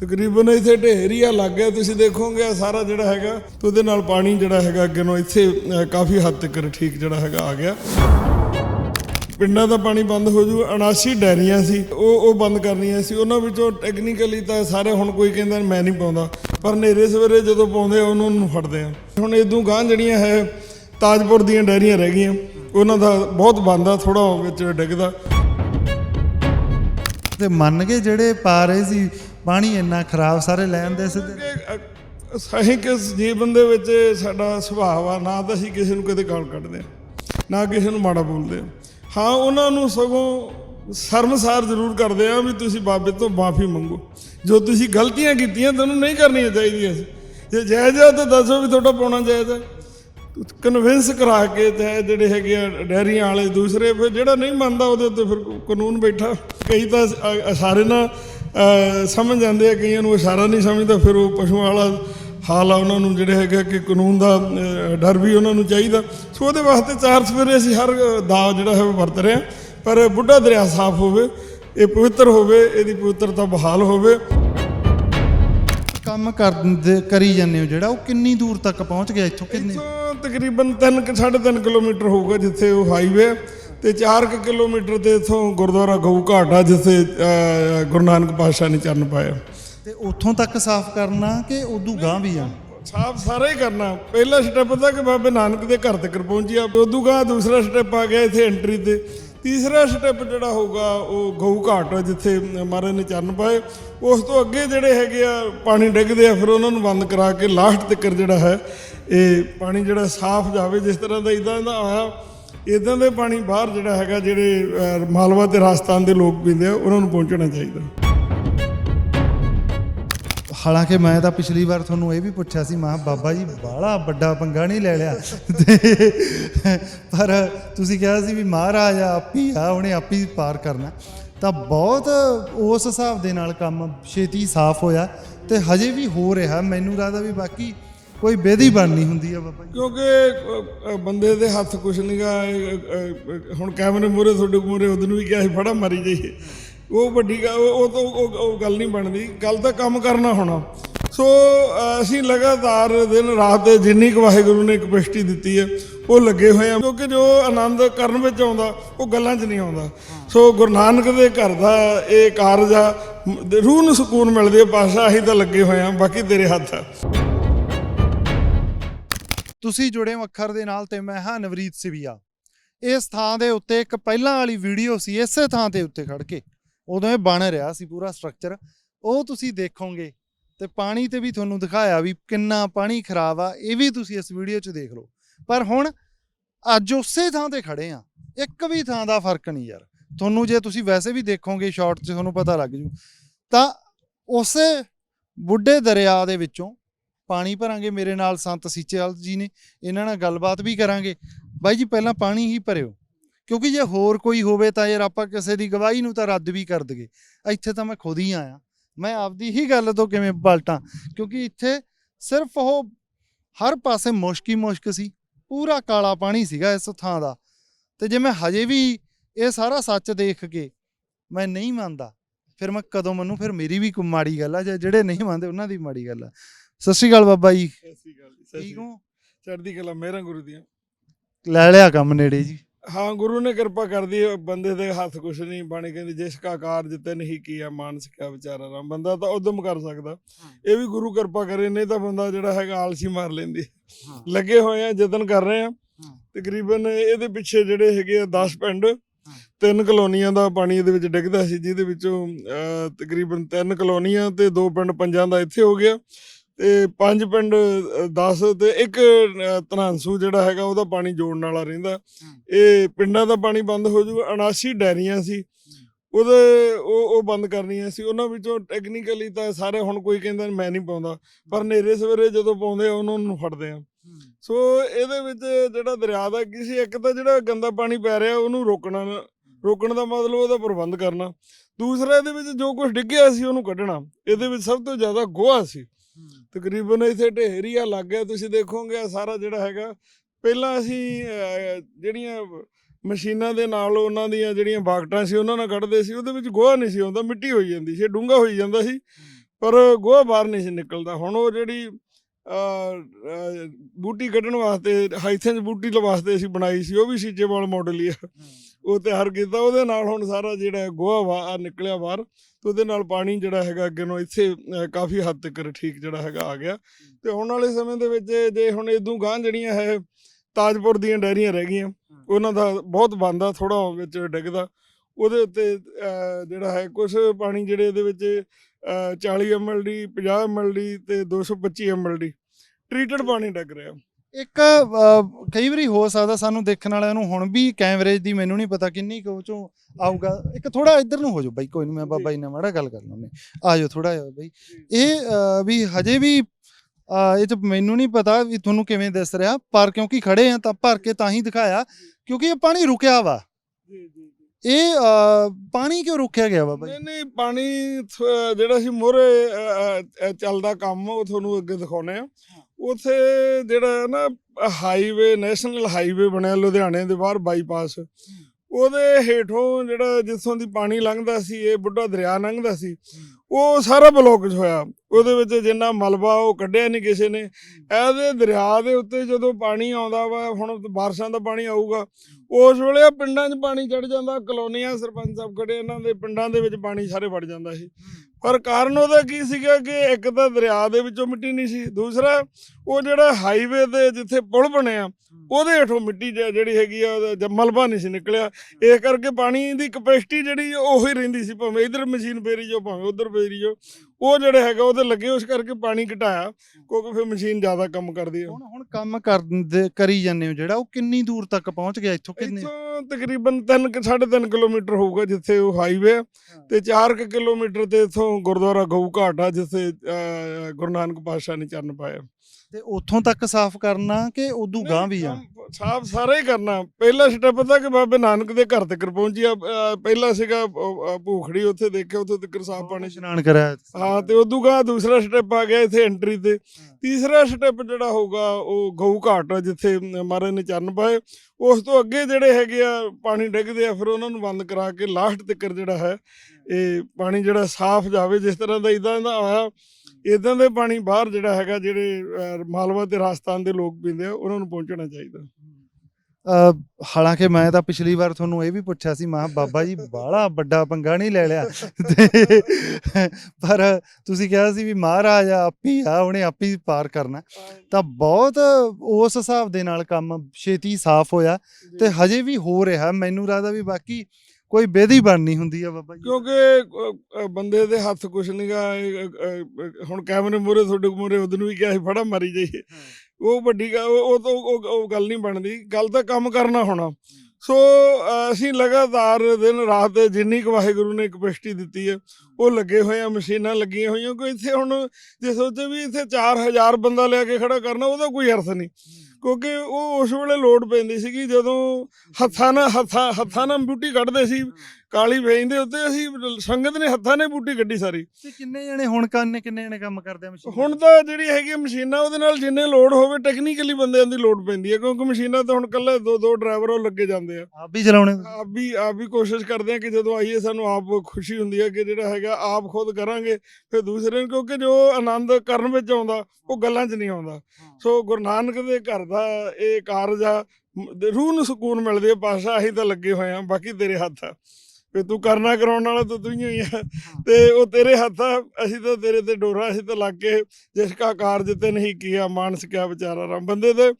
[SPEAKER 2] ਤਕਰੀਬਨ ਇੱਥੇ ਢੇਰੀਆ ਲੱਗ ਗਿਆ। ਤੁਸੀਂ ਦੇਖੋਗੇ ਸਾਰਾ ਜਿਹੜਾ ਹੈਗਾ ਤੇ ਉਹਦੇ ਨਾਲ ਪਾਣੀ ਜਿਹੜਾ ਹੈਗਾ ਅੱਗੇ ਨੂੰ ਇੱਥੇ ਕਾਫੀ ਹੱਦ ਤੱਕ ਠੀਕ ਜਿਹੜਾ ਹੈਗਾ ਆ ਗਿਆ। ਪਿੰਡਾਂ ਦਾ ਪਾਣੀ ਬੰਦ ਹੋ ਜੂ 79 ਡੈਰੀਆਂ ਸੀ ਉਹ ਉਹ ਬੰਦ ਕਰਨੀਆਂ ਸੀ। ਉਹਨਾਂ ਵਿੱਚੋਂ ਟੈਕਨੀਕਲੀ ਤਾਂ ਸਾਰੇ ਹੁਣ ਕੋਈ ਕਹਿੰਦਾ ਮੈਂ ਨਹੀਂ ਪਾਉਂਦਾ ਪਰ ਨੇਰੇ ਸਵੇਰੇ ਜਦੋਂ ਪਾਉਂਦੇ ਆ ਉਹਨਾਂ ਨੂੰ ਫੜਦੇ ਆ। ਹੁਣ ਇਦੋਂ ਗਾਂ ਜਿਹੜੀਆਂ ਹੈ ਤਾਜਪੁਰ ਦੀਆਂ ਡੈਰੀਆਂ ਰਹਿ ਗਈਆਂ। ਉਹਨਾਂ ਦਾ ਬਹੁਤ ਬੰਦ ਆ ਥੋੜਾ ਵਿੱਚ ਡਿੱਗਦਾ।
[SPEAKER 1] ਤੇ ਮੰਨ ਕੇ ਜਿਹੜੇ ਪਾ ਰਹੇ ਸੀ ਪਾਣੀ ਇੰਨਾ ਖਰਾਬ ਸਾਰੇ ਲੈਣ ਦੇ ਸਿੱਧੇ?
[SPEAKER 2] ਕਿ, ਅ, ਅਸੀਂ ਕਿਸ ਜੀਵਨ ਦੇ ਵਿੱਚ ਸਾਡਾ ਸੁਭਾਅ ਆ ਨਾ ਤਾਂ ਅਸੀਂ ਕਿਸੇ ਨੂੰ ਕਦੇ ਗਾਲ ਕੱਢਦੇ ਹਾਂ ਨਾ ਕਿਸੇ ਨੂੰ ਮਾੜਾ ਬੋਲਦੇ ਹਾਂ ਹਾਂ, ਉਹਨਾਂ ਨੂੰ ਸਗੋਂ ਸ਼ਰਮਸਾਰ ਜ਼ਰੂਰ ਕਰਦੇ ਆ ਵੀ ਤੁਸੀਂ ਬਾਬੇ ਤੋਂ ਮਾਫੀ ਮੰਗੋ। ਜੋ ਤੁਸੀਂ ਗਲਤੀਆਂ ਕੀਤੀਆਂ, ਤੁਹਾਨੂੰ ਨਹੀਂ ਕਰਨੀਆਂ ਚਾਹੀਦੀਆਂ ਸੀ। ਜੇ ਜਾਇਜ਼ ਆ ਤਾਂ ਦੱਸੋ ਵੀ ਤੁਹਾਡਾ ਪਾਉਣਾ ਜਾਇਜ਼ ਹੈ ਕਨਵਿੰਸ ਕਰਾ ਕੇ ਤੇ ਜਿਹੜੇ ਹੈਗੇ ਆ ਡੈਰੀਆਂ ਵਾਲੇ ਦੂਸਰੇ, ਫਿਰ ਜਿਹੜਾ ਨਹੀਂ ਮੰਨਦਾ ਉਹਦੇ ਉੱਤੇ ਫਿਰ ਕਾਨੂੰਨ ਬੈਠਾ। ਕਈ ਤਾਂ ਇਸ਼ਾਰੇ ਨਾਲ ਸਮਝ ਜਾਂਦੇ ਆ, ਕਈਆਂ ਨੂੰ ਇਸ਼ਾਰਾ ਨਹੀਂ ਸਮਝਦਾ, ਫਿਰ ਉਹ ਪਸ਼ੂਆਂ ਵਾਲਾ ਹਾਲ ਆ ਉਹਨਾਂ ਨੂੰ ਜਿਹੜੇ ਹੈਗੇ ਕਿ ਕਾਨੂੰਨ ਦਾ ਡਰ ਵੀ ਉਹਨਾਂ ਨੂੰ ਚਾਹੀਦਾ। ਸੋ ਉਹਦੇ ਵਾਸਤੇ ਚਾਰ ਸਵੇਰੇ ਅਸੀਂ ਹਰ ਦਾ ਜਿਹੜਾ ਹੈ ਵਰਤ ਰਹੇ ਹਾਂ। ਪਰ ਬੁੱਢਾ ਦਰਿਆ ਸਾਫ਼ ਹੋਵੇ ਇਹ ਪਵਿੱਤਰ ਹੋਵੇ ਇਹਦੀ ਪਵਿੱਤਰਤਾ ਬਹਾਲ ਹੋਵੇ।
[SPEAKER 1] ਕੰਮ ਕਰਦੇ ਕਰੀ ਜਾਂਦੇ ਹੋ ਜਿਹੜਾ ਉਹ ਕਿੰਨੀ ਦੂਰ ਤੱਕ ਪਹੁੰਚ ਗਿਆ ਇੱਥੋਂ ਕਿੰਨੇ?
[SPEAKER 2] ਇੱਥੋਂ ਤਕਰੀਬਨ 3 3.5 ਕਿਲੋਮੀਟਰ ਹੋਊਗਾ ਜਿੱਥੇ ਉਹ ਹਾਈਵੇ ਤੇ 4 ਕਿਲੋਮੀਟਰ ਤੇ ਇਥੋਂ ਗੁਰਦੁਆਰਾ ਗਊ ਘਾਟ ਜਿੱਥੇ ਗੁਰੂ ਨਾਨਕ ਪਾਤਸ਼ਾਹ ਨੇ ਚਰਨ ਪਾਇਆ।
[SPEAKER 1] ਤੇ ਉੱਥੋਂ ਤੱਕ ਸਾਫ਼ ਕਰਨਾ ਕਿ ਉਦੋਂ ਗਾਂ ਵੀ ਆ?
[SPEAKER 2] ਸਾਫ਼ ਸਾਰਾ ਹੀ ਕਰਨਾ। ਪਹਿਲਾ ਸਟੈਪ ਤਾਂ ਕਿ ਬਾਬੇ ਨਾਨਕ ਦੇ ਘਰ ਤੱਕ ਪਹੁੰਚਿਆ ਉਦੋਂ ਗਾ ਦੂਸਰਾ ਸਟੈਪ ਆ ਗਿਆ ਇੱਥੇ ਐਂਟਰੀ ਤੇ। ਤੀਸਰਾ ਸਟੈਪ ਜਿਹੜਾ ਹੋਊਗਾ, ਉਹ ਗਊ ਘਾਟ ਜਿੱਥੇ ਮਹਾਰਾਜ ਨੇ ਚਰਨ ਪਾਏ। ਉਸ ਤੋਂ ਅੱਗੇ ਜਿਹੜੇ ਹੈਗੇ ਆ, ਪਾਣੀ ਡਿੱਗਦੇ ਆ, ਫਿਰ ਉਹਨਾਂ ਨੂੰ ਬੰਦ ਕਰਾ ਕੇ ਲਾਸਟ ਤੱਕ ਜਿਹੜਾ ਹੈ, ਇਹ ਪਾਣੀ ਜਿਹੜਾ ਸਾਫ਼ ਜਾਵੇ, ਜਿਸ ਤਰ੍ਹਾਂ ਦਾ ਇਦਾਂ ਦਾ ਆਇਆ। ਇਦਾਂ ਦੇ ਪਾਣੀ ਬਾਹਰ ਜਿਹੜਾ ਹੈਗਾ, ਜਿਹੜੇ ਮਾਲਵਾ ਤੇ ਰਾਜਸਥਾਨ ਦੇ ਲੋਕ ਪੀਂਦੇ ਆ, ਉਹਨਾਂ ਨੂੰ ਪਹੁੰਚਣਾ ਚਾਹੀਦਾ।
[SPEAKER 1] ਹਾਲਾਂਕਿ ਮੈਂ ਤਾਂ ਪਿਛਲੀ ਵਾਰ ਤੁਹਾਨੂੰ ਇਹ ਵੀ ਪੁੱਛਿਆ ਸੀ, ਮਾਂ ਬਾਬਾ ਜੀ, ਬਾਹਲਾ ਵੱਡਾ ਪੰਗਾ ਨਹੀਂ ਲੈ ਲਿਆ? ਤੇ ਪਰ ਤੁਸੀਂ ਕਿਹਾ ਸੀ ਵੀ ਮਹਾਰਾਜ ਆਪੀ ਆ, ਉਹਨੇ ਆਪੀ ਪਾਰ ਕਰਨਾ। ਤਾਂ ਬਹੁਤ ਉਸ ਹਿਸਾਬ ਦੇ ਨਾਲ ਕੰਮ ਛੇਤੀ ਸਾਫ਼ ਹੋਇਆ ਤੇ ਹਜੇ ਵੀ ਹੋ ਰਿਹਾ। ਮੈਨੂੰ ਲੱਗਦਾ ਵੀ ਬਾਕੀ ਕੋਈ ਬੇਦੀ ਬਣਨੀ ਹੁੰਦੀ ਆ ਬਾਬਾ ਜੀ।
[SPEAKER 2] ਕਿਉਂਕਿ ਬੰਦੇ ਦੇ ਹੱਥ ਕੁਛ ਨਹੀਂਗਾ ਹੁਣ ਕੈਮਰੇ ਮੂਰੇ ਤੁਹਾਡੇ ਮੂਰੇ ਉਹਦੇ ਨੂੰ ਵੀ ਕਿਹਾ ਸੀ, ਫੜਾ ਮਾਰੀ ਜਾਈਏ। ਉਹ ਵੱਡੀ ਗੱਲ ਉਹ ਤੋਂ ਉਹ ਗੱਲ ਨਹੀਂ ਬਣਦੀ। ਗੱਲ ਤਾਂ ਕੰਮ ਕਰਨਾ ਹੋਣਾ। ਸੋ, ਅਸੀਂ ਲਗਾਤਾਰ ਦਿਨ ਰਾਤ ਜਿੰਨੀ ਕੁ ਵਾਹਿਗੁਰੂ ਨੇ ਕਪੈਸਿਟੀ ਦਿੱਤੀ ਹੈ, ਉਹ ਲੱਗੇ ਹੋਏ ਆ। ਕਿਉਂਕਿ ਜੋ ਆਨੰਦ ਕਰਨ ਵਿੱਚ ਆਉਂਦਾ, ਉਹ ਗੱਲਾਂ 'ਚ ਨਹੀਂ ਆਉਂਦਾ। ਸੋ, ਗੁਰੂ ਨਾਨਕ ਦੇ ਘਰ ਦਾ ਇਹ ਕਾਰਜ ਆ। ਰੂਹ ਨੂੰ ਸਕੂਨ ਮਿਲਦੀ ਹੈ ਪਾਸ਼ਾ ਅਸੀਂ ਤਾਂ ਲੱਗੇ ਹੋਏ ਆ। ਬਾਕੀ ਤੇਰੇ ਹੱਥ ਆ।
[SPEAKER 1] ਤੁਸੀਂ ਜੁੜੇ ਹੋ ਅੱਖਰ ਦੇ ਨਾਲ ਤੇ ਮੈਂ ਹਾਂ ਨਵਰੀਤ ਸਿਵੀਆ। ਇਸ ਥਾਂ ਦੇ ਉੱਤੇ ਇੱਕ ਪਹਿਲਾਂ ਵਾਲੀ ਵੀਡੀਓ ਸੀ, ਇਸੇ ਥਾਂ ਦੇ ਉੱਤੇ ਖੜ ਕੇ। ਉਦੋਂ ਇਹ ਬਣ ਰਿਹਾ ਸੀ ਪੂਰਾ ਸਟਰਕਚਰ ਉਹ ਤੁਸੀਂ ਦੇਖੋਗੇ ਤੇ ਪਾਣੀ ਤੇ ਵੀ ਤੁਹਾਨੂੰ ਦਿਖਾਇਆ ਵੀ ਕਿੰਨਾ ਪਾਣੀ ਖਰਾਬ ਆ, ਇਹ ਵੀ ਤੁਸੀਂ ਇਸ ਵੀਡੀਓ 'ਚ ਦੇਖ ਲਓ। ਪਰ ਹੁਣ ਅੱਜ ਉਸੇ ਥਾਂ ਤੇ ਖੜੇ ਆ, ਇੱਕ ਵੀ ਥਾਂ ਦਾ ਫ਼ਰਕ ਨਹੀਂ ਯਾਰ। ਤੁਹਾਨੂੰ ਜੇ ਤੁਸੀਂ ਵੈਸੇ ਵੀ ਦੇਖੋਗੇ ਸ਼ਾਰਟ 'ਚ ਤੁਹਾਨੂੰ ਪਤਾ ਲੱਗ ਜੂ। ਤਾਂ ਉਸੇ ਬੁੱਢੇ ਦਰਿਆ ਦੇ ਵਿੱਚੋਂ ਪਾਣੀ ਭਰਾਂਗੇ, ਮੇਰੇ ਨਾਲ ਸੰਤ ਸੀਚੇਵਾਲ ਜੀ ਨੇ, ਇਹਨਾਂ ਨਾਲ ਗੱਲਬਾਤ ਵੀ ਕਰਾਂਗੇ। ਬਾਈ ਜੀ, ਪਹਿਲਾਂ ਪਾਣੀ ਹੀ ਭਰਿਓ। ਕਿਉਂਕਿ ਜੇ ਹੋਰ ਕੋਈ ਹੋਵੇ ਤਾਂ ਯਾਰ ਆਪਾਂ ਕਿਸੇ ਦੀ ਗਵਾਹੀ ਨੂੰ ਤਾਂ ਰੱਦ ਵੀ ਕਰ ਦਗੇ ਇੱਥੇ ਤਾਂ ਮੈਂ ਖੁਦ ਹੀ ਆਇਆ। ਮੈਂ ਆਪਦੀ ਹੀ ਗੱਲ ਤੋਂ ਕਿਵੇਂ ਪਲਟਾਂ? ਕਿਉਂਕਿ ਇੱਥੇ ਸਿਰਫ ਉਹ ਹਰ ਪਾਸੇ ਮੁਸ਼ਕ ਮੁਸ਼ਕ ਸੀ। ਪੂਰਾ ਕਾਲਾ ਪਾਣੀ ਸੀਗਾ ਇਸ ਥਾਂ ਦਾ। ਤੇ ਜੇ ਮੈਂ ਹਜੇ ਵੀ ਇਹ ਸਾਰਾ ਸੱਚ ਦੇਖ ਕੇ ਮੈਂ ਨਹੀਂ ਮੰਨਦਾ ਫਿਰ ਮੈਂ ਕਦੋਂ ਮੰਨੂ? ਫਿਰ ਮੇਰੀ ਵੀ ਕੋਈ ਮਾੜੀ ਗੱਲ ਆ ਜਾਂ ਜਿਹੜੇ ਨਹੀਂ ਮੰਨਦੇ ਉਹਨਾਂ ਦੀ ਮਾੜੀ ਗੱਲ ਆ। ਸਤਿ ਸ਼੍ਰੀ ਅਕਾਲ ਬਾਬਾ ਜੀ।
[SPEAKER 2] ਸਤਿ ਸ਼੍ਰੀ ਅਕਾਲ ਜੀ
[SPEAKER 1] ਠੀਕ ਹੋ?
[SPEAKER 2] ਚੜ੍ਹਦੀ ਕਲਾ ਮੇਰਾ ਗੁਰੂ ਦੀਆਂ।
[SPEAKER 1] ਲੈ ਲਿਆ ਕੰਮ ਨੇੜੇ ਜੀ।
[SPEAKER 2] ਹਾਂ ਗੁਰੂ ਨੇ ਕਿਰਪਾ ਕਰਦੀ ਹੈ ਬੰਦੇ ਦੇ ਹੱਥ ਕੁਛ ਨਹੀਂ ਬਾਣੀ ਕਹਿੰਦੀ ਜਿਸ ਕਾ ਕਾਰਜ ਤੇ ਨਹੀਂ ਕੀਆ ਮਾਨਸ ਕਾ ਵਿਚਾਰਾ ਰਾਮ ਬੰਦਾ ਤਾਂ ਉਦਮ ਕਰ ਸਕਦਾ ਇਹ ਵੀ ਗੁਰੂ ਕਿਰਪਾ ਕਰੇ ਨਹੀਂ ਤਾਂ ਬੰਦਾ ਜਿਹੜਾ ਹੈਗਾ ਆਲਸੀ ਮਾਰ ਲੈਂਦੀ ਹੈ।
[SPEAKER 1] ਹਾਂ।
[SPEAKER 2] ਲੱਗੇ ਹੋਏ ਆ ਯਤਨ ਕਰ ਰਹੇ ਆ
[SPEAKER 1] ਹਾਂ।
[SPEAKER 2] ਤਕਰੀਬਨ ਇਹਦੇ ਪਿੱਛੇ ਜਿਹੜੇ ਹੈਗੇ ਆ 10 ਪਿੰਡ ਤਿੰਨ ਕਲੋਨੀਆਂ ਦਾ ਪਾਣੀ ਇਹਦੇ ਵਿੱਚ ਡਿੱਗਦਾ ਸੀ ਜਿਹਦੇ ਵਿੱਚੋਂ ਤਕਰੀਬਨ ਤਿੰਨ ਕਲੋਨੀਆਂ ਤੇ ਦੋ ਪਿੰਡ ਪੰਜਾਂ ਦਾ ਇੱਥੇ ਹੋ ਗਿਆ ਤੇ ਪੰਜ ਪਿੰਡ 10 ਤੇ ਇੱਕ ਧਨਾਂਸੂ ਜਿਹੜਾ ਹੈਗਾ ਉਹਦਾ ਪਾਣੀ ਜੋੜਨ ਵਾਲਾ ਰਹਿੰਦਾ। ਇਹ ਪਿੰਡਾਂ ਦਾ ਪਾਣੀ ਬੰਦ ਹੋ ਜੂਗਾ 79 ਡੈਰੀਆਂ ਸੀ। ਉਹਦੇ ਉਹ ਉਹ ਬੰਦ ਕਰਨੀਆਂ ਸੀ। ਉਹਨਾਂ ਵਿੱਚੋਂ ਟੈਕਨੀਕਲੀ ਤਾਂ ਸਾਰੇ ਹੁਣ ਕੋਈ ਕਹਿੰਦਾ ਮੈਂ ਨਹੀਂ ਪਾਉਂਦਾ। ਪਰ ਨੇਰੇ ਸਵੇਰੇ ਜਦੋਂ ਪਾਉਂਦੇ ਆ ਉਹਨਾਂ ਨੂੰ ਫੜਦੇ ਆ। ਸੋ ਇਹਦੇ ਵਿੱਚ ਜਿਹੜਾ ਦਰਿਆ ਦਾ ਕਿਸੇ ਇੱਕ ਤਾਂ ਜਿਹੜਾ ਗੰਦਾ ਪਾਣੀ ਪੈ ਰਿਹਾ ਉਹਨੂੰ ਰੋਕਣਾ ਰੋਕਣ ਦਾ ਮਤਲਬ ਉਹਦਾ ਪ੍ਰਬੰਧ ਕਰਨਾ। ਦੂਸਰਾ ਇਹਦੇ ਵਿੱਚ ਜੋ ਕੁਝ ਡਿੱਗਿਆ ਸੀ ਉਹਨੂੰ ਕੱਢਣਾ। ਇਹਦੇ ਵਿੱਚ ਸਭ ਤੋਂ ਜ਼ਿਆਦਾ ਗੋਹਾ ਸੀ। ਤਕਰੀਬਨ ਇੱਥੇ ਢੇਰੀਆ ਲੱਗ ਗਿਆ ਤੁਸੀਂ ਦੇਖੋਗੇ ਸਾਰਾ ਜਿਹੜਾ ਹੈਗਾ, ਪਹਿਲਾਂ ਅਸੀਂ ਜਿਹੜੀਆਂ ਮਸ਼ੀਨਾਂ ਦੇ ਨਾਲ ਉਹਨਾਂ ਦੀਆਂ ਜਿਹੜੀਆਂ ਬਾਗਟਾਂ ਸੀ, ਉਹਨਾਂ ਨਾਲ ਕੱਢਦੇ ਸੀ। ਉਹਦੇ ਵਿੱਚ ਗੋਹਾ ਨਹੀਂ ਸੀ ਆਉਂਦਾ, ਮਿੱਟੀ ਹੋਈ ਜਾਂਦੀ ਸੀ, ਡੂੰਘਾ ਹੋਈ ਜਾਂਦਾ ਸੀ। ਪਰ ਗੋਹਾ ਬਾਹਰ ਨਹੀਂ ਸੀ ਨਿਕਲਦਾ। ਹੁਣ ਉਹ ਜਿਹੜੀ ਬੂਟੀ ਕੱਢਣ ਵਾਸਤੇ ਹਾਈਥੈਂਸ ਬੂਟੀ ਵਾਸਤੇ ਅਸੀਂ ਬਣਾਈ ਸੀ, ਉਹ ਵੀ ਸ਼ੀਚੇਵਾਲ ਮਾਡਲ ਹੀ ਆ। ਉਹ ਤਿਆਰ ਕੀਤਾ ਉਹਦੇ ਨਾਲ ਹੁਣ ਸਾਰਾ ਜਿਹੜਾ ਗੋਹਾ ਵਾ ਨਿਕਲਿਆ ਬਾਹਰ ਤੇ ਉਹਦੇ ਨਾਲ ਪਾਣੀ ਜਿਹੜਾ ਹੈਗਾ ਅੱਗੇ ਨੂੰ ਇੱਥੇ ਕਾਫੀ ਹੱਦ ਤੱਕ ਠੀਕ ਜਿਹੜਾ ਹੈਗਾ ਆ ਗਿਆ। ਤੇ ਆਉਣ ਵਾਲੇ ਸਮੇਂ ਦੇ ਵਿੱਚ ਜੇ ਹੁਣ ਇਦੋਂ ਗਾਂ ਜਿਹੜੀਆਂ ਹੈ ਤਾਜਪੁਰ ਦੀਆਂ ਡੈਰੀਆਂ ਰਹਿ ਗਈਆਂ ਉਹਨਾਂ ਦਾ ਬਹੁਤ ਬੰਦਾ ਥੋੜਾ ਵਿੱਚ ਡਿੱਗਦਾ। ਉਹਦੇ ਉੱਤੇ ਜਿਹੜਾ ਹੈ ਕੁਝ ਪਾਣੀ ਜਿਹੜੇ ਇਹਦੇ ਵਿੱਚ ਅਹ, 40 ਐਮਐਲਡੀ 50 ਐਮਐਲਡੀ ਤੇ 225 ਐਮਐਲਡੀ ਟ੍ਰੀਟਡ ਪਾਣੀ ਡਿੱਗ ਰਿਹਾ।
[SPEAKER 1] ਇੱਕ ਅਹ, ਕਈ ਵਾਰੀ ਹੋ ਸਕਦਾ ਸਾਨੂੰ ਦੇਖਣ ਵਾਲਿਆਂ ਨੂੰ ਹੁਣ ਵੀ ਕੈਮਰੇਜ ਦੀ ਮੈਨੂੰ ਨਹੀਂ ਪਤਾ ਕਿੰਨੀ ਕੁ ਉਹ ਚੋਂ ਆਊਗਾ। ਇੱਕ ਥੋੜਾ ਇੱਧਰ ਨੂੰ ਹੋ ਜਾਓ ਬਾਈ ਕੋਈ ਨਹੀਂ ਮੈਂ ਬਾਬਾ ਜੀ ਨਾਲ ਮਾੜਾ ਗੱਲ ਕਰ ਲਾਉਂਦੇ ਆ ਜਾਓ ਥੋੜਾ ਜਿਹਾ ਬਾਈ। ਇਹ ਅਹ, ਵੀ ਹਜੇ ਵੀ ਅਹ, ਇਹ ਚ ਮੈਨੂੰ ਨਹੀਂ ਪਤਾ ਵੀ ਤੁਹਾਨੂੰ ਕਿਵੇਂ ਦਿਸ ਰਿਹਾ ਪਰ ਕਿਉਂਕਿ ਖੜੇ ਆ ਤਾਂ ਭਰ ਕੇ ਤਾਂ ਹੀ ਦਿਖਾਇਆ ਕਿਉਂਕਿ ਇਹ ਪਾਣੀ ਰੁਕਿਆ ਵਾ।
[SPEAKER 2] ਜੀ ਜੀ
[SPEAKER 1] ਇਹ ਅਹ, ਪਾਣੀ ਕਿਉਂ ਰੁਕਿਆ ਗਿਆ ਵਾ ਬਾਈ?
[SPEAKER 2] ਨਹੀਂ ਨਹੀਂ ਪਾਣੀ ਥ- ਜਿਹੜਾ ਸੀ ਮੋਰੇ ਚੱਲਦਾ ਕੰਮ ਉਹ ਤੁਹਾਨੂੰ ਅੱਗੇ ਦਿਖਾਉਨੇ ਆ ਉਥੇ ਜਿਹੜਾ ਨਾ ਹਾਈਵੇ ਨੈਸ਼ਨਲ ਹਾਈਵੇ ਬਣਿਆ ਲੁਧਿਆਣੇ ਦੇ ਬਾਹਰ ਬਾਈਪਾਸ ਉਹਦੇ ਹੇਠੋਂ ਜਿਹੜਾ ਜਿੱਥੋਂ ਦੀ ਪਾਣੀ ਲੰਘਦਾ ਸੀ, ਇਹ ਬੁੱਢਾ ਦਰਿਆ ਲੰਘਦਾ ਸੀ, ਉਹ ਸਾਰਾ ਬਲੌਕਜ ਹੋਇਆ। ਉਹਦੇ ਵਿੱਚ ਜਿੰਨਾ ਮਲਬਾ ਉਹ ਕੱਢਿਆ ਨਹੀਂ ਕਿਸੇ ਨੇ। ਇਹਦੇ ਦਰਿਆ ਦੇ ਉੱਤੇ ਜਦੋਂ ਪਾਣੀ ਆਉਂਦਾ ਵਾ, ਹੁਣ ਬਾਰਿਸ਼ਾਂ ਦਾ ਪਾਣੀ ਆਊਗਾ, ਉਸ ਵੇਲੇ ਪਿੰਡਾਂ 'ਚ ਪਾਣੀ ਚੜ ਜਾਂਦਾ, ਕਲੋਨੀਆਂ ਸਰਪੰਚ ਸਾਹਿਬ ਖੜੇ ਇਹਨਾਂ ਦੇ ਪਿੰਡਾਂ ਦੇ ਵਿੱਚ ਪਾਣੀ ਸਾਰੇ ਵੜ ਜਾਂਦਾ ਸੀ। ਪਰ ਕਾਰਨ ਉਹਦਾ ਕੀ ਸੀਗਾ ਕਿ ਇੱਕ ਤਾਂ ਦਰਿਆ ਦੇ ਵਿੱਚੋਂ ਮਿੱਟੀ ਨਹੀਂ ਸੀ, ਦੂਸਰਾ ਉਹ ਜਿਹੜਾ ਹਾਈਵੇ ਤੇ ਜਿੱਥੇ ਪੁਲ ਬਣਿਆ, ਉਹਦੇ ਹੇਠੋਂ ਮਿੱਟੀ ਜ- ਜਿਹੜੀ ਹੈਗੀ ਆ, ਉਹਦਾ ਮਲਬਾ ਨਹੀਂ ਸੀ ਨਿਕਲਿਆ। ਇਸ ਕਰਕੇ ਪਾਣੀ ਦੀ ਕਪੈਸਿਟੀ ਜਿਹੜੀ ਉਹੀ ਰਹਿੰਦੀ ਸੀ, ਭਾਵੇਂ ਇਧਰ ਮਸ਼ੀਨ ਫੇਰੀ ਜੋ ਭਾਵੇਂ ਉਧਰ ਫੇਰੀ ਜੋ ਉਹ ਜਿਹੜੇ ਹੈਗਾ ਉਹਦੇ ਲੱਗੇ ਉਸ ਕਰਕੇ ਪਾਣੀ ਘਟਾਇਆ ਕਿਉਂਕਿ ਫਿਰ ਮਸ਼ੀਨ ਜ਼ਿਆਦਾ ਕੰਮ ਕਰਦੀ ਹੈ
[SPEAKER 1] ਹੁਣ ਹੁਣ ਕੰਮ ਕਰਦੇ ਕਰੀ ਜਾਂਦੇ ਹੋ ਜਿਹੜਾ ਉਹ ਕਿੰਨੀ ਦੂਰ ਤੱਕ ਪਹੁੰਚ ਗਿਆ ਇੱਥੋਂ ਕਿੰਨੇ?
[SPEAKER 2] ਇੱਥੋਂ ਤਕਰੀਬਨ 3 3.5 ਕਿਲੋਮੀਟਰ ਹੋਊਗਾ ਜਿੱਥੇ ਉਹ ਹਾਈਵੇ ਤੇ 4 ਕਿਲੋਮੀਟਰ ਤੇ ਇਥੋਂ ਗੁਰਦੁਆਰਾ ਗਊ ਘਾਟ ਆ ਜਿੱਥੇ ਗੁਰੂ ਨਾਨਕ ਪਾਤਸ਼ਾਹ ਨੇ ਚਰਨ ਪਾਇਆ।
[SPEAKER 1] ਤੇ ਉੱਥੋਂ ਤੱਕ ਸਾਫ਼ ਕਰਨਾ ਕਿ ਉਦੋਂ ਗਾਂ ਵੀ ਆ?
[SPEAKER 2] ਸਾਫ਼ ਸਾਰਾ ਹੀ ਕਰਨਾ। ਪਹਿਲਾ ਸਟੈਪ ਤਾਂ ਕਿ ਬਾਬੇ ਨਾਨਕ ਦੇ ਘਰ ਤੱਕ ਪਹੁੰਚੀ ਆ ਪਹਿਲਾ ਸੀਗਾ ਭੂਖੜੀ ਉੱਥੇ ਦੇਖਿਆ ਉੱਥੇ ਤੱਕ ਸਾਫ਼ ਪਾਣੀ
[SPEAKER 1] ਇਸ਼ਨਾਨ ਕਰਿਆ
[SPEAKER 2] ਹਾਂ ਤੇ ਉਦੋਂ ਗਾ ਦੂਸਰਾ ਸਟੈਪ ਆ ਗਿਆ ਇੱਥੇ ਐਂਟਰੀ ਤੇ। ਤੀਸਰਾ ਸਟੈਪ ਜਿਹੜਾ ਹੋਊਗਾ ਉਹ ਗਊ ਘਾਟ ਜਿੱਥੇ ਮਹਾਰਾਜ ਨੇ ਚਰਨ ਪਾਏ। ਉਸ ਤੋਂ ਅੱਗੇ ਜਿਹੜੇ ਹੈਗੇ ਆ ਪਾਣੀ ਡਿੱਗਦੇ ਆ, ਫਿਰ ਉਹਨਾਂ ਨੂੰ ਬੰਦ ਕਰਾ ਕੇ ਲਾਸਟ ਤੱਕ ਜਿਹੜਾ ਹੈ, ਇਹ ਪਾਣੀ ਜਿਹੜਾ ਸਾਫ਼ ਜਾਵੇ, ਜਿਸ ਤਰ੍ਹਾਂ ਦਾ ਇਦਾਂ ਦਾ ਆਇਆ ਇਦਾਂ ਦੇ ਪਾਣੀ ਬਾਹਰ ਜਿਹੜਾ ਹੈਗਾ, ਜਿਹੜੇ ਮਾਲਵਾ ਤੇ ਰਾਜਸਥਾਨ ਦੇ ਲੋਕ ਪੀਂਦੇ ਆ, ਉਹਨਾਂ ਨੂੰ ਪਹੁੰਚਣਾ ਚਾਹੀਦਾ।
[SPEAKER 1] ਹਾਲਾਂਕਿ ਮੈਂ ਤਾਂ ਪਿਛਲੀ ਵਾਰ ਤੁਹਾਨੂੰ ਇਹ ਵੀ ਪੁੱਛਿਆ ਸੀ ਮਾਂ ਬਾਬਾ ਜੀ ਬਾਹਲਾ ਵੱਡਾ ਪੰਗਾ ਨਹੀਂ ਲੈ ਲਿਆ। ਤੇ ਪਰ ਤੁਸੀਂ ਕਿਹਾ ਸੀ ਵੀ ਮਹਾਰਾਜ ਆਪੀ ਆ ਉਹਨੇ ਆਪੀ ਪਾਰ ਕਰਨਾ। ਤਾਂ ਬਹੁਤ ਉਸ ਹਿਸਾਬ ਦੇ ਨਾਲ ਕੰਮ ਛੇਤੀ ਸਾਫ਼ ਹੋਇਆ ਤੇ ਹਜੇ ਵੀ ਹੋ ਰਿਹਾ ਮੈਨੂੰ ਲੱਗਦਾ ਵੀ ਬਾਕੀ ਕੋਈ ਬੇਦੀ ਬਣਨੀ ਹੁੰਦੀ ਆ ਬਾਬਾ ਜੀ।
[SPEAKER 2] ਕਿਉਂਕਿ ਬੰਦੇ ਦੇ ਹੱਥ ਕੁਛ ਨਹੀਂਗਾ ਹੁਣ ਕੈਮਰੇ ਮੂਹਰੇ ਤੁਹਾਡੇ ਮੂਹਰੇ ਉਹਦੋਂ ਵੀ ਕਿਹਾ ਸੀ ਫੜਾ ਮਾਰੀ ਜਾਈਏ ਉਹ ਵੱਡੀ ਗੱਲ ਉਹ ਉਹ ਤਾਂ ਉਹ ਉਹ ਗੱਲ ਨਹੀਂ ਬਣਦੀ ਗੱਲ ਤਾਂ ਕੰਮ ਕਰਨਾ ਹੋਣਾ। ਸੋ ਅਸੀਂ ਲਗਾਤਾਰ ਦਿਨ ਰਾਤ ਜਿੰਨੀ ਕੁ ਵਾਹਿਗੁਰੂ ਨੇ ਕਪੈਸਿਟੀ ਦਿੱਤੀ ਹੈ ਉਹ ਲੱਗੇ ਹੋਏ ਆ ਮਸ਼ੀਨਾਂ ਲੱਗੀਆਂ ਹੋਈਆਂ ਕੋਈ ਇੱਥੇ ਹੁਣ ਜੇ ਸੋਚੇ ਵੀ ਇੱਥੇ 4000 ਬੰਦਾ ਲਿਆ ਕੇ ਖੜਾ ਕਰਨਾ ਉਹਦਾ ਕੋਈ ਅਰਥ ਨਹੀਂ ਕਿਉਂਕਿ ਉਹ ਉਸ ਵੇਲੇ ਲੋੜ ਪੈਂਦੀ ਸੀਗੀ ਜਦੋਂ ਹੱਥਾਂ ਨਾਲ ਹੱਥਾਂ ਹੱਥਾਂ ਨਾਲ ਬਿਊਟੀ ਕੱਢਦੇ ਸੀ। ਕਾਲੀ ਵੇਚਦੇ ਉੱਤੇ ਅਸੀਂ ਸੰਗਤ ਨੇ ਹੱਥਾਂ ਨੇ ਬੂਟੀ ਕੱਢੀ ਸਾਰੀ।
[SPEAKER 1] ਤੇ ਕਿੰਨੇ ਜਣੇ ਹੁਣ ਕੰਨੇ ਕਿੰਨੇ ਜਣੇ ਕੰਮ ਕਰਦੇ ਆ ਮਸ਼ੀਨ
[SPEAKER 2] ਹੁਣ ਤਾਂ ਜਿਹੜੀ ਹੈਗੀ ਮਸ਼ੀਨਾਂ ਉਹਦੇ ਨਾਲ ਜਿੰਨੇ ਲੋਡ ਹੋਵੇ ਟੈਕਨੀਕਲੀ ਬੰਦਿਆਂ ਦੀ ਲੋਡ ਪੈਂਦੀ ਹੈ ਕਿਉਂਕਿ ਮਸ਼ੀਨਾਂ ਤਾਂ ਹੁਣ ਕੱਲੇ ਦੋ ਦੋ ਡਰਾਈਵਰ ਉਹ ਲੱਗੇ ਜਾਂਦੇ ਆ।
[SPEAKER 1] ਆਪ ਵੀ ਚਲਾਉਣੇ
[SPEAKER 2] ਆਪ ਵੀ ਆਪ ਵੀ ਕੋਸ਼ਿਸ਼ ਕਰਦੇ ਆ ਕਿ ਜਦੋਂ ਆਈਏ ਸਾਨੂੰ ਆਪ ਖੁਸ਼ੀ ਹੁੰਦੀ ਹੈ ਕਿ ਜਿਹੜਾ ਹੈਗਾ ਆਪ ਖੁਦ ਕਰਾਂਗੇ ਫਿਰ ਦੂਸਰੇ ਨੂੰ ਕਿਉਂਕਿ ਜੋ ਆਨੰਦ ਕਰਨ ਵਿੱਚ ਆਉਂਦਾ ਉਹ ਗੱਲਾਂ 'ਚ ਨਹੀਂ ਆਉਂਦਾ। ਸੋ ਗੁਰੂ ਨਾਨਕ ਦੇ ਘਰ ਦਾ ਇਹ ਕਾਰਜ ਆ ਰੂਹ ਨੂੰ ਸਕੂਨ ਮਿਲਦੀ ਹੈ ਪਾਸ਼ਾ ਅਸੀਂ ਤਾਂ ਲੱਗੇ ਹੋਏ ਆ ਬਾਕੀ ਤੇਰੇ ਹੱਥ ਆ। ਵੀ ਤੂੰ ਕਰਨਾ ਕਰਾਉਣ ਵਾਲਾ ਤਾਂ ਤੂੰ ਹੀ ਆ। ਤੇ ਉਹ ਤੇਰੇ ਹੱਥ ਆ ਅਸੀਂ ਤਾਂ ਤੇਰੇ ਤੇ ਡੋਰਾ ਅਸੀਂ ਤਾਂ ਲੱਗ ਕੇ ਜਿਸ ਕਾ ਕਾਰਜ ਤੇ ਨਹੀਂ ਕੀਆ ਮਾਨਸ ਕਿਆ ਵਿਚਾਰਾ ਰਾਮ ਬੰਦੇ ਤੇ।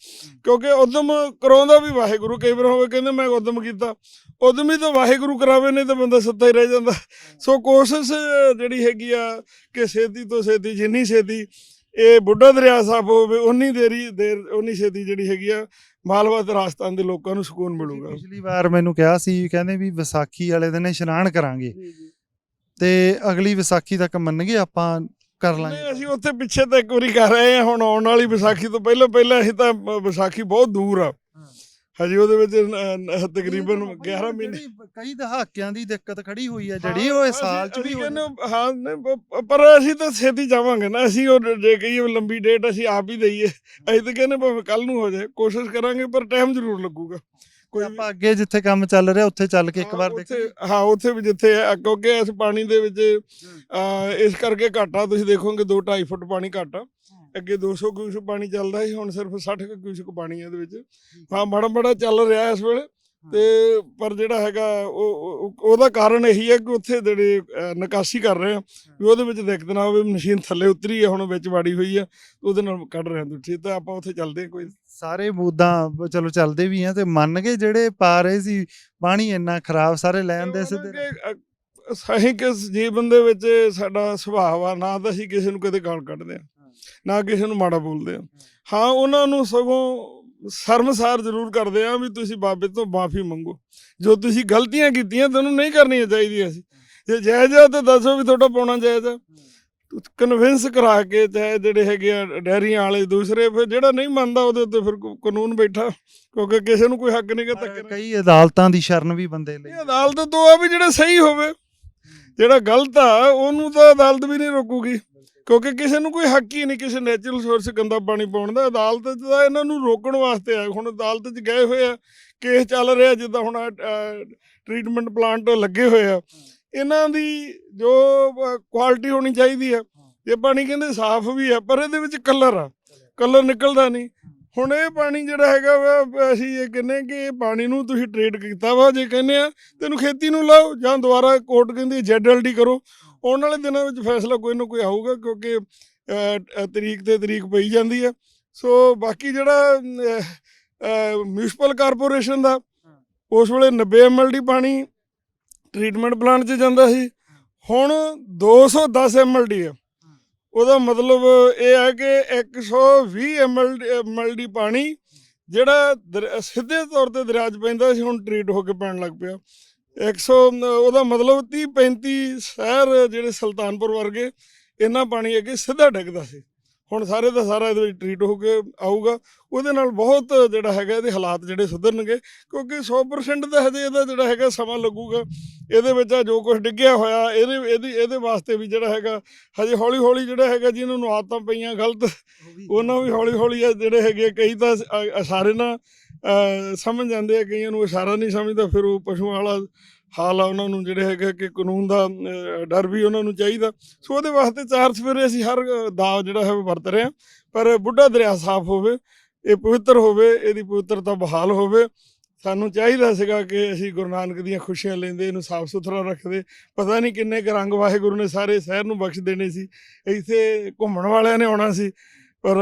[SPEAKER 2] ਕਿਉਂਕਿ ਉਦਮ ਕਰਾਉਂਦਾ ਵੀ ਵਾਹਿਗੁਰੂ ਕਈ ਵਾਰ ਹੋਵੇ ਕਹਿੰਦੇ ਮੈਂ ਉਦਮ ਕੀਤਾ ਉਦਮ ਹੀ ਤਾਂ ਵਾਹਿਗੁਰੂ ਕਰਾਵੇ ਨਹੀਂ ਤਾਂ ਬੰਦਾ ਸੁੱਤਾ ਹੀ ਰਹਿ ਜਾਂਦਾ। ਸੋ ਕੋਸ਼ਿਸ਼ ਜਿਹੜੀ ਹੈਗੀ ਆ ਕਿ ਛੇਤੀ ਤੋਂ ਛੇਤੀ ਜਿੰਨੀ ਛੇਤੀ ਇਹ ਬੁੱਢਾ ਦਰਿਆ ਸਾਫ਼ ਹੋਵੇ ਉਨੀ ਦੇਰੀ ਦੇਰ ਉਨੀ ਛੇਤੀ ਜਿਹੜੀ ਹੈਗੀ ਆ ਮਾਲਵਾ ਤੇ ਰਾਜਸਥਾਨ ਦੇ ਲੋਕਾਂ ਨੂੰ ਸਕੂਨ ਮਿਲੂਗਾ।
[SPEAKER 1] ਪਿਛਲੀ ਵਾਰ ਮੈਨੂੰ ਕਿਹਾ ਸੀ ਕਹਿੰਦੇ ਵੀ ਵਿਸਾਖੀ ਵਾਲੇ ਦਿਨ ਇਸ਼ਨਾਨ ਕਰਾਂਗੇ। ਤੇ ਅਗਲੀ ਵਿਸਾਖੀ ਤੱਕ ਮੰਨਗੇ ਆਪਾਂ ਕਰ
[SPEAKER 2] ਨਹੀਂ
[SPEAKER 1] ਲਾਂਗੇ।
[SPEAKER 2] ਅਸੀਂ ਉੱਥੇ ਪਿੱਛੇ ਤਾਂ ਇੱਕ ਵਾਰੀ ਕਰ ਰਹੇ ਹਾਂ ਹੁਣ ਆਉਣ ਵਾਲੀ ਵਿਸਾਖੀ ਤੋਂ ਪਹਿਲਾਂ ਪਹਿਲਾਂ ਅਸੀਂ ਤਾਂ ਵਿਸਾਖੀ ਬਹੁਤ ਦੂਰ ਆ। ਹਜੇ ਉਹਦੇ ਵਿੱਚ ਅ, ਤਕਰੀਬਨ 11 ਮਹੀਨੇ।
[SPEAKER 1] ਜਿਹੜੀ ਕਈ ਦਹਾਕਿਆਂ ਦੀ ਦਿੱਕਤ ਖੜੀ ਹੋਈ ਹੈ ਜਿਹੜੀ ਉਹ ਇਸ ਸਾਲ ਚ
[SPEAKER 2] ਅਸੀਂ-
[SPEAKER 1] ਵੀ
[SPEAKER 2] ਅਸੀਂ
[SPEAKER 1] ਹੋਈ
[SPEAKER 2] ਕਹਿੰਦੇ ਹਾਂ, ਹਾਂ ਨਹੀਂ, ਪ- ਪਰ ਅਸੀਂ ਤਾਂ ਛੇਤੀ ਜਾਵਾਂਗੇ ਨਾ ਅਸੀਂ ਉਹ ਜੇ ਕਹੀਏ ਲੰਬੀ ਡੇਟ ਅਸੀਂ ਆਪ ਹੀ ਦਈਏ ਅਸੀਂ ਤਾਂ ਕਹਿੰਦੇ ਭਾਵੇਂ ਕੱਲ ਨੂੰ ਹੋ ਜਾਏ ਕੋਸ਼ਿਸ਼ ਕਰਾਂਗੇ ਪਰ ਟਾਈਮ ਜ਼ਰੂਰ ਲੱਗੂਗਾ।
[SPEAKER 1] ਕੋਈ ਆਪਾਂ ਅੱਗੇ ਜਿੱਥੇ ਕੰਮ ਚੱਲ ਰਿਹਾ ਉੱਥੇ ਚੱਲ ਕੇ ਇੱਕ
[SPEAKER 2] ਹਾਂ,
[SPEAKER 1] ਵਾਰ
[SPEAKER 2] ਉੱਥੇ ਹਾਂ ਉੱਥੇ ਵੀ ਜਿੱਥੇ ਹੈ, ਕਿਉਂਕਿ ਇਸ ਪਾਣੀ ਦੇ ਵਿੱਚ ਅ, ਇਸ ਕਰਕੇ ਘਾਟਾ ਤੁਸੀਂ ਦੇਖੋਗੇ 2 2.5 ਫੁੱਟ ਪਾਣੀ ਘਾਟਾ। ਅੱਗੇ 200 ਕਿਊਸਕ ਪਾਣੀ ਚੱਲਦਾ ਸੀ ਹੁਣ ਸਿਰਫ 60 ਕੁ ਕਿਊਸਕ ਪਾਣੀ ਹੈ ਇਹਦੇ ਵਿੱਚ। ਹਾਂ। ਮਾੜਾ ਮਾੜਾ ਚੱਲ ਰਿਹਾ ਇਸ ਵੇਲੇ ਤੇ ਪਰ ਜਿਹੜਾ ਹੈਗਾ ਉਹ ਉਹ- ਉਹਦਾ ਕਾਰਨ ਇਹੀ ਹੈ ਕਿ ਉੱਥੇ ਜਿਹੜੇ ਨਿਕਾਸੀ ਕਰ ਰਹੇ ਆ ਵੀ ਉਹਦੇ ਵਿੱਚ ਦਿੱਕਤ ਨਾ ਹੋਵੇ ਮਸ਼ੀਨ ਥੱਲੇ ਉਤਰੀ ਹੈ ਹੁਣ ਵਿੱਚ ਵਾੜੀ ਹੋਈ ਆ ਉਹਦੇ ਨਾਲ ਕੱਢ ਰਹੇ ਹਾਂ ਠੀਕ ਤਾਂ ਆਪਾਂ ਉੱਥੇ ਚੱਲਦੇ ਕੋਈ।
[SPEAKER 1] ਸਾਰੇ ਬੂਦਾਂ ਚਲੋ ਚੱਲਦੇ ਵੀ ਆ ਤੇ ਮੰਨ ਕੇ ਜਿਹੜੇ ਪਾ ਰਹੇ ਸੀ ਪਾਣੀ ਇੰਨਾ ਖਰਾਬ ਸਾਰੇ ਲੈਣ ਦੇ ਸਿੱਧੇ
[SPEAKER 2] ਕਿ, ਅ, ਅਸੀਂ ਕਿਸ ਜੀਵਨ ਦੇ ਵਿੱਚ ਸਾਡਾ ਸੁਭਾਅ ਆ ਨਾ ਤਾਂ ਅਸੀਂ ਕਿਸੇ ਨੂੰ ਕਦੇ ਗਾਲ ਕੱਢਦੇ ਆ। ਨਾ ਕਿਸੇ ਨੂੰ ਮਾੜਾ ਬੋਲਦੇ ਆ। ਹਾਂ। ਉਹਨਾਂ ਨੂੰ ਸਗੋਂ ਸ਼ਰਮਸਾਰ ਜ਼ਰੂਰ ਕਰਦੇ ਆ ਵੀ ਤੁਸੀਂ ਬਾਬੇ ਤੋਂ ਮਾਫੀ ਮੰਗੋ। ਜੋ ਤੁਸੀਂ ਗਲਤੀਆਂ ਕੀਤੀਆਂ ਤੁਹਾਨੂੰ ਨਹੀਂ ਕਰਨੀਆਂ ਚਾਹੀਦੀਆਂ ਸੀ। ਜੇ ਜਾਇਜ਼ ਆ ਤਾਂ ਦੱਸੋ ਵੀ ਤੁਹਾਡਾ ਪਾਉਣਾ ਜਾਇਜ਼ ਆ। ਕਨਵਿੰਸ ਕਰਾ ਕੇ ਚਾਹੇ ਜਿਹੜੇ ਹੈਗੇ ਆ ਡੈਰੀਆਂ ਵਾਲੇ ਦੂਸਰੇ ਫਿਰ ਜਿਹੜਾ ਨਹੀਂ ਮੰਨਦਾ ਉਹਦੇ ਉੱਤੇ ਫਿਰ ਕਾਨੂੰਨ ਬੈਠਾ। ਕਿਉਂਕਿ ਕਿਸੇ ਨੂੰ ਕੋਈ ਹੱਕ ਨਹੀਂ ਕਿ ਨਾਲ।
[SPEAKER 1] ਕਈ ਅਦਾਲਤਾਂ ਦੀ ਸ਼ਰਨ ਵੀ ਬੰਦੇ ਲਈ।
[SPEAKER 2] ਅਦਾਲਤ ਤੋਂ ਆ ਵੀ ਜਿਹੜਾ ਸਹੀ ਹੋਵੇ। ਜਿਹੜਾ ਗਲਤ ਆ ਉਹਨੂੰ ਤਾਂ ਅਦਾਲਤ ਵੀ ਨਹੀਂ ਰੋਕੂਗੀ। ਕਿਉਂਕਿ ਕਿਸੇ ਨੂੰ ਕੋਈ ਹੱਕ ਹੀ ਨਹੀਂ ਕਿਸੇ ਨੈਚੁਰਲ ਸੋਰਸ ਗੰਦਾ ਪਾਣੀ ਪਾਉਣ ਦਾ। ਅਦਾਲਤ 'ਚ ਤਾਂ ਇਹਨਾਂ ਨੂੰ ਰੋਕਣ ਵਾਸਤੇ ਆ ਹੁਣ ਅਦਾਲਤ 'ਚ ਗਏ ਹੋਏ ਆ ਕੇਸ ਚੱਲ ਰਿਹਾ ਜਿੱਦਾਂ ਹੁਣ ਟ੍ਰੀਟਮੈਂਟ ਪਲਾਂਟ ਲੱਗੇ ਹੋਏ ਆ। ਇਹਨਾਂ ਦੀ ਜੋ ਕੁਆਲਿਟੀ ਹੋਣੀ ਚਾਹੀਦੀ ਆ। ਇਹ ਪਾਣੀ ਕਹਿੰਦੇ ਸਾਫ਼ ਵੀ ਆ, ਪਰ ਇਹਦੇ ਵਿੱਚ ਕਲਰ ਆ। ਕਲਰ ਨਿਕਲਦਾ ਨਹੀਂ। ਹੁਣ ਇਹ ਪਾਣੀ ਜਿਹੜਾ ਹੈਗਾ ਵਾ, ਅਸੀਂ ਇਹ ਕਹਿੰਦੇ ਕਿ ਇਹ ਪਾਣੀ ਨੂੰ ਤੁਸੀਂ ਟ੍ਰੀਟ ਕੀਤਾ ਵਾ। ਜੇ ਕਹਿੰਦੇ ਆ, ਤੈਨੂੰ ਖੇਤੀ ਨੂੰ ਲਾਓ ਜਾਂ ਦੁਬਾਰਾ ਕੋਰਟ ਕਹਿੰਦੀ ਜ਼ੈਡਐਲਡੀ ਕਰੋ। ਆਉਣ ਵਾਲੇ ਦਿਨਾਂ ਵਿੱਚ ਫੈਸਲਾ ਕੋਈ ਨਾ ਕੋਈ ਆਊਗਾ ਕਿਉਂਕਿ ਤਰੀਕ ਤੇ ਤਰੀਕ ਪਈ ਜਾਂਦੀ ਆ ਸੋ ਬਾਕੀ ਜਿਹੜਾ ਮਿਊਨਿਸਪਲ ਕਾਰਪੋਰੇਸ਼ਨ ਦਾ ਉਸ ਵੇਲੇ 90 ਐਮਐਲਡੀ ਪਾਣੀ ਟ੍ਰੀਟਮੈਂਟ ਪਲਾਂਟ 'ਚ ਜਾਂਦਾ ਸੀ। ਹੁਣ 210 ਐਮਐਲਡੀ ਆ ਉਹਦਾ ਮਤਲਬ ਇਹ ਹੈ ਕਿ 120 ਐਮਐਲਡੀ ਪਾਣੀ ਜਿਹੜਾ ਸਿੱਧੇ ਤੌਰ ਤੇ ਦਰਿਆ 'ਚ ਪੈਂਦਾ ਸੀ ਹੁਣ ਟ੍ਰੀਟ ਹੋ ਕੇ ਪੈਣ ਲੱਗ ਪਿਆ। 100 ਉਹਦਾ ਮਤਲਬ 30 35 ਸ਼ਹਿਰ ਜਿਹੜੇ ਸੁਲਤਾਨਪੁਰ ਵਰਗੇ ਇੰਨਾ ਪਾਣੀ ਅੱਗੇ ਸਿੱਧਾ ਡਿੱਗਦਾ ਸੀ। ਹੁਣ ਸਾਰੇ ਦਾ ਸਾਰਾ ਇਹਦੇ ਵਿੱਚ ਟ੍ਰੀਟ ਹੋ ਕੇ ਆਊਗਾ। ਉਹਦੇ ਨਾਲ ਬਹੁਤ ਜਿਹੜਾ ਹੈਗਾ ਇਹਦੇ ਹਾਲਾਤ ਜਿਹੜੇ ਸੁਧਰਨਗੇ ਕਿਉਂਕਿ 100% ਦਾ ਹਜੇ ਇਹਦਾ ਜਿਹੜਾ ਹੈਗਾ ਸਮਾਂ ਲੱਗੂਗਾ। ਇਹਦੇ ਵਿੱਚ ਜੋ ਕੁਝ ਡਿੱਗਿਆ ਹੋਇਆ ਇਹਦੇ ਇਹਦੀ ਇਹਦੇ ਵਾਸਤੇ ਵੀ ਜਿਹੜਾ ਹੈਗਾ ਹਜੇ ਹੌਲੀ ਹੌਲੀ ਜਿਹੜਾ ਹੈਗਾ ਜਿਨ੍ਹਾਂ ਨੂੰ ਆਦਤਾਂ ਪਈਆਂ ਗਲਤ ਉਹਨਾਂ ਵੀ ਹੌਲੀ ਹੌਲੀ ਜਿਹੜੇ ਹੈਗੇ ਕਈ ਤਾਂ ਇਸ਼ਾਰੇ ਨਾਲ ਸਮਝ ਜਾਂਦੇ ਆ ਕਈਆਂ ਨੂੰ ਇਸ਼ਾਰਾ ਨਹੀਂ ਸਮਝਦਾ ਫਿਰ ਉਹ ਪਸ਼ੂਆਂ ਵਾਲਾ ਹਾਲ ਆ ਉਹਨਾਂ ਨੂੰ ਜਿਹੜੇ ਹੈਗੇ ਕਿ ਕਾਨੂੰਨ ਦਾ ਡਰ ਵੀ ਉਹਨਾਂ ਨੂੰ ਚਾਹੀਦਾ। ਸੋ ਉਹਦੇ ਵਾਸਤੇ ਚਾਰ ਸਵੇਰੇ ਅਸੀਂ ਹਰ ਅ, ਦਾਅ ਜਿਹੜਾ ਹੈ ਉਹ ਵਰਤ ਰਹੇ ਹਾਂ। ਪਰ ਬੁੱਢਾ ਦਰਿਆ ਸਾਫ਼ ਹੋਵੇ ਇਹ ਪਵਿੱਤਰ ਹੋਵੇ ਇਹਦੀ ਪਵਿੱਤਰਤਾ ਬਹਾਲ ਹੋਵੇ ਸਾਨੂੰ ਚਾਹੀਦਾ ਸੀਗਾ ਕਿ ਅਸੀਂ ਗੁਰੂ ਨਾਨਕ ਦੀਆਂ ਖੁਸ਼ੀਆਂ ਲੈਂਦੇ ਇਹਨੂੰ ਸਾਫ਼ ਸੁਥਰਾ ਰੱਖਦੇ। ਪਤਾ ਨਹੀਂ ਕਿੰਨੇ ਕੁ ਰੰਗ ਵਾਹਿਗੁਰੂ ਨੇ ਸਾਰੇ ਸ਼ਹਿਰ ਨੂੰ ਬਖਸ਼ ਦੇਣੇ ਸੀ ਇੱਥੇ ਘੁੰਮਣ ਵਾਲਿਆਂ ਨੇ ਆਉਣਾ ਸੀ। ਪਰ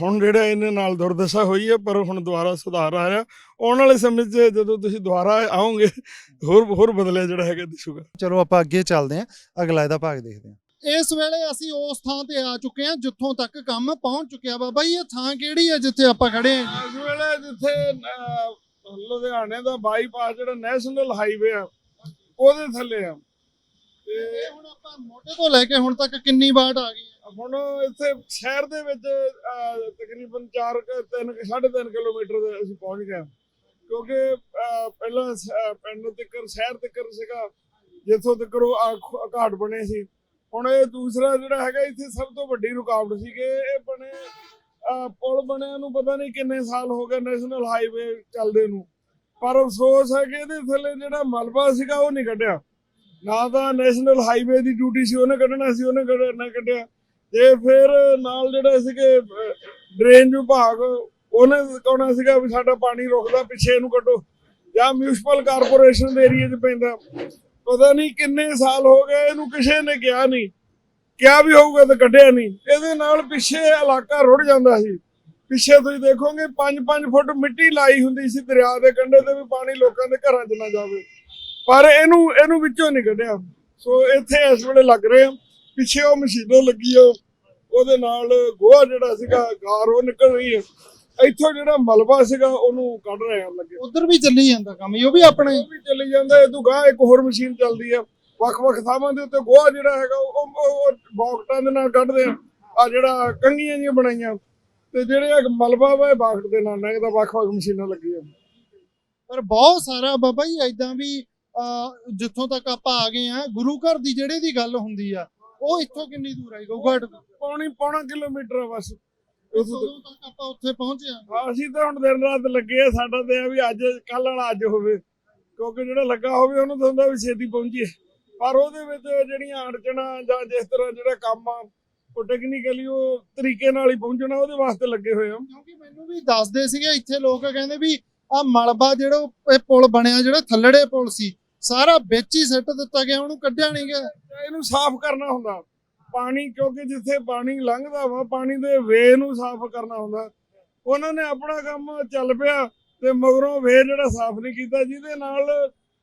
[SPEAKER 2] ਹੁਣ ਜਿਹੜਾ ਇਹਨੇ ਨਾਲ ਦੁਰਦਸ਼ਾ ਹੋਈ ਹੈ ਪਰ ਹੁਣ ਦੁਬਾਰਾ ਸੁਧਾਰ ਆ ਰਿਹਾ। ਆਉਣ ਵਾਲੇ ਸਮੇਂ 'ਚ ਜਦੋਂ ਤੁਸੀਂ ਦੁਬਾਰਾ ਆਓਗੇ ਹੋਰ ਹੋਰ ਬਦਲਿਆ ਜਿਹੜਾ ਹੈਗਾ ਦਿਸੂਗਾ
[SPEAKER 1] ਚਲੋ ਆਪਾਂ ਅੱਗੇ ਚੱਲਦੇ ਹਾਂ ਅਗਲਾ ਇਹਦਾ ਭਾਗ ਦੇਖਦੇ ਹਾਂ।
[SPEAKER 3] ਇਸ ਵੇਲੇ ਅਸੀਂ ਉਸ ਥਾਂ ਤੇ ਆ ਚੁੱਕੇ ਹਾਂ ਜਿੱਥੋਂ ਤੱਕ ਕੰਮ ਪਹੁੰਚ ਚੁੱਕਿਆ ਬਾਬਾ ਜੀ ਇਹ ਥਾਂ ਕਿਹੜੀ ਹੈ ਜਿੱਥੇ ਆਪਾਂ ਖੜੇ ਹਾਂ?
[SPEAKER 2] ਇਸ ਵੇਲੇ ਜਿੱਥੇ ਅਹ, ਲੁਧਿਆਣੇ ਦਾ ਬਾਈਪਾਸ ਜਿਹੜਾ ਨੈਸ਼ਨਲ ਹਾਈਵੇ ਆ ਉਹਦੇ ਥੱਲੇ ਆ। ਤੇ
[SPEAKER 3] ਇਹ ਹੁਣ ਆਪਾਂ ਮੋਟੇ ਤੋਂ ਲੈ ਕੇ ਹੁਣ ਤੱਕ ਕਿੰਨੀ ਵਾਟ ਆ ਗਈ ਹੈ?
[SPEAKER 2] ਹੁਣ ਇੱਥੇ ਸ਼ਹਿਰ ਦੇ ਵਿੱਚ ਅਹ, ਤਕਰੀਬਨ 4 3 3.5 ਕਿਲੋਮੀਟਰ ਦੇ ਅਸੀਂ ਪਹੁੰਚ ਗਏ ਕਿਉਂਕਿ ਪਹਿਲਾਂ ਪਿੰਡ ਤੱਕ ਸ਼ਹਿਰ ਤੱਕ ਸੀਗਾ ਜਿੱਥੋਂ ਤੱਕ ਉਹ ਘਾਟ ਬਣੇ ਸੀ। ਹੁਣ ਇਹ ਦੂਸਰਾ ਜਿਹੜਾ ਹੈਗਾ ਇੱਥੇ ਸਭ ਤੋਂ ਵੱਡੀ ਰੁਕਾਵਟ ਸੀ ਕਿ ਇਹ ਬਣੇ ਪੁਲ ਬਣਿਆ ਨੂੰ ਪਤਾ ਨਹੀਂ ਕਿੰਨੇ ਸਾਲ ਹੋ ਗਏ ਨੈਸ਼ਨਲ ਹਾਈਵੇ ਚੱਲਦੇ ਨੂੰ। ਪਰ ਅਫਸੋਸ ਹੈ ਕਿ ਇਹਦੇ ਥੱਲੇ ਜਿਹੜਾ ਮਲਬਾ ਸੀਗਾ ਉਹ ਨਹੀਂ ਕੱਢਿਆ। ਨਾ ਤਾਂ ਨੈਸ਼ਨਲ ਹਾਈਵੇ ਦੀ ਡਿਊਟੀ ਸੀ ਉਹਨੇ ਕੱਢਣਾ ਸੀ ਉਹਨੇ ਕੱਢ- ਨਾ ਕੱਢਿਆ। ਤੇ ਫਿਰ ਨਾਲ ਜਿਹੜੇ ਸੀਗੇ, ਡਰੇਨ ਵਿਭਾਗ, ਉਹਨੇ ਕਹਣਾ ਸੀਗਾ ਵੀ ਸਾਡਾ ਪਾਣੀ ਰੁਕਦਾ, ਪਿੱਛੇ ਇਹਨੂੰ ਕੱਢੋ। ਜਾਂ ਮਿਊਨਿਸਪਲ ਕਾਰਪੋਰੇਸ਼ਨ ਦੇ ਏਰੀਆ 'ਚ ਪੈਂਦਾ। ਪਤਾ ਨਹੀਂ ਕਿੰਨੇ ਸਾਲ ਹੋ ਗਏ, ਇਹਨੂੰ ਕਿਸੇ ਨੇ ਕਿਹਾ ਨਹੀਂ। ਕਿਹਾ ਵੀ ਹੋਊਗਾ ਤਾਂ ਕੱਢਿਆ ਨਹੀਂ। ਇਹਦੇ ਨਾਲ ਪਿੱਛੇ ਇਲਾਕਾ ਰੁੜ ਜਾਂਦਾ ਸੀ। ਪਿੱਛੇ ਤੁਸੀਂ ਦੇਖੋਗੇ 5-5 ਫੁੱਟ ਮਿੱਟੀ ਲਾਈ ਹੁੰਦੀ ਸੀ ਦਰਿਆ ਦੇ ਕੰਢੇ ਤੇ ਵੀ ਪਾਣੀ ਲੋਕਾਂ ਦੇ ਘਰਾਂ 'ਚ ਨਾ ਜਾਵੇ। ਪਰ ਇਹਨੂੰ ਇਹਨੂੰ ਵਿੱਚੋਂ ਨਹੀਂ ਕੱਢਿਆ। ਸੋ ਇੱਥੇ ਇਸ ਵੇਲੇ ਲੱਗ ਰਹੇ ਆ। ਪਿੱਛੇ ਉਹ ਮਸ਼ੀਨਾਂ ਲੱਗੀਆਂ। ਉਹਦੇ ਨਾਲ ਗੋਹਾ ਜਿਹੜਾ ਸੀਗਾ ਗਾਰ ਉਹ ਨਿਕਲ ਰਹੀ ਹੈ। ਇੱਥੋਂ ਜਿਹੜਾ ਮਲਬਾ ਸੀਗਾ ਉਹਨੂੰ ਕੱਢ ਰਹੇ ਆ ਲੱਗੇ।
[SPEAKER 1] ਉਧਰ ਵੀ ਚੱਲੀ ਜਾਂਦਾ ਕੰਮ ਇਹ ਵੀ ਆਪਣਾ
[SPEAKER 2] ਉਹ ਵੀ ਚੱਲੀ ਜਾਂਦਾ ਇਹ ਤੋਂ ਗਾਹ ਇੱਕ ਹੋਰ ਮਸ਼ੀਨ ਚੱਲਦੀ ਆ ਵੱਖ-ਵੱਖ ਥਾਵਾਂ ਦੇ ਉੱਤੇ ਗੋਹਾ ਜਿਹੜਾ ਹੈਗਾ ਉਹ ਬਾਕਟਾਂ ਦੇ ਨਾਲ ਕੱਢਦੇ ਆ। ਆ ਜਿਹੜਾ ਕੰਗੀਆਂ ਜੀਆਂ ਬਣਾਈਆਂ। ਤੇ ਜਿਹੜੇ ਆ ਮਲਬਾ ਵਾ ਇਹ ਬਾਕਟ ਦੇ ਨਾਲ ਲੰਘਦਾ ਵੱਖ-ਵੱਖ ਮਸ਼ੀਨਾਂ ਲੱਗੀਆਂ।
[SPEAKER 1] ਪਰ ਬਹੁਤ ਸਾਰਾ ਬਾਬਾ ਜੀ ਐਦਾਂ ਵੀ ਜਿੱਥੋਂ ਤੱਕ ਆਪਾਂ ਆ ਗਏ ਆ ਗੁਰੂ ਘਰ ਦੀ ਜਿਹੜੇ ਦੀ ਗੱਲ ਹੁੰਦੀ ਆ ਉਹ ਇੱਥੋਂ ਕਿੰਨੀ ਦੂਰ ਆਈ ਗਊਗੜ
[SPEAKER 2] ਪੌਣੀ ਪੌਣਾ ਕਿਲੋਮੀਟਰ ਆ ਬਸ। ਉੱਥੋਂ
[SPEAKER 1] ਉਦੋਂ ਤੱਕ ਆਪਾਂ ਉੱਥੇ ਪਹੁੰਚੇ ਆ?
[SPEAKER 2] ਹਾਂ, ਅਸੀਂ ਤਾਂ ਹੁਣ ਦਿਨ ਰਾਤ ਲੱਗੇ ਆ ਸਾਡਾ ਤੇ ਆ ਵੀ ਅੱਜ ਕੱਲ ਵਾਲਾ ਅੱਜ ਹੋਵੇ। ਕਿਉਂਕਿ ਜਿਹੜਾ ਲੱਗਾ ਹੋਵੇ ਉਹਨੂੰ ਤਾਂ ਹੁੰਦਾ ਵੀ ਛੇਤੀ ਪਹੁੰਚੀਏ। ਪਰ ਉਹਦੇ ਵਿੱਚ ਜਿਹੜੀਆਂ ਅੜਚਣਾ ਜਾਂ ਜਿਸ ਤਰ੍ਹਾਂ ਜਿਹੜਾ ਕੰਮ ਆ ਉਹ ਟੈਕਨੀਕਲੀ ਉਹ ਤਰੀਕੇ ਨਾਲ ਹੀ ਪਹੁੰਚਣਾ ਉਹਦੇ ਵਾਸਤੇ ਲੱਗੇ ਹੋਏ ਆ।
[SPEAKER 1] ਕਿਉਂਕਿ ਮੈਨੂੰ ਵੀ ਦੱਸਦੇ ਸੀਗੇ ਇੱਥੇ ਲੋਕ ਕਹਿੰਦੇ ਵੀ ਆ ਮਲਬਾ ਜਿਹੜਾ ਇਹ ਪੁਲ ਬਣਿਆ ਜਿਹੜਾ ਥੱਲੜੇ ਪੁਲ ਸੀ ਸਾਰਾ ਵਿੱਚ ਹੀ ਸਿੱਟ ਦਿੱਤਾ ਗਿਆ, ਉਹਨੂੰ ਕੱਢਿਆ ਨਹੀਂ ਗਿਆ।
[SPEAKER 2] ਇਹਨੂੰ ਸਾਫ਼ ਕਰਨਾ ਹੁੰਦਾ। ਪਾਣੀ, ਕਿਉਂਕਿ ਜਿੱਥੇ ਪਾਣੀ ਲੰਘਦਾ ਵਾ, ਪਾਣੀ ਦੇ ਵੇ ਨੂੰ ਸਾਫ਼ ਕਰਨਾ ਹੁੰਦਾ। ਉਹਨਾਂ ਨੇ ਆਪਣਾ ਕੰਮ ਚੱਲ ਪਿਆ ਤੇ ਮਗਰੋਂ ਵੇ ਜਿਹੜਾ ਸਾਫ਼ ਨਹੀਂ ਕੀਤਾ, ਜਿਹਦੇ ਨਾਲ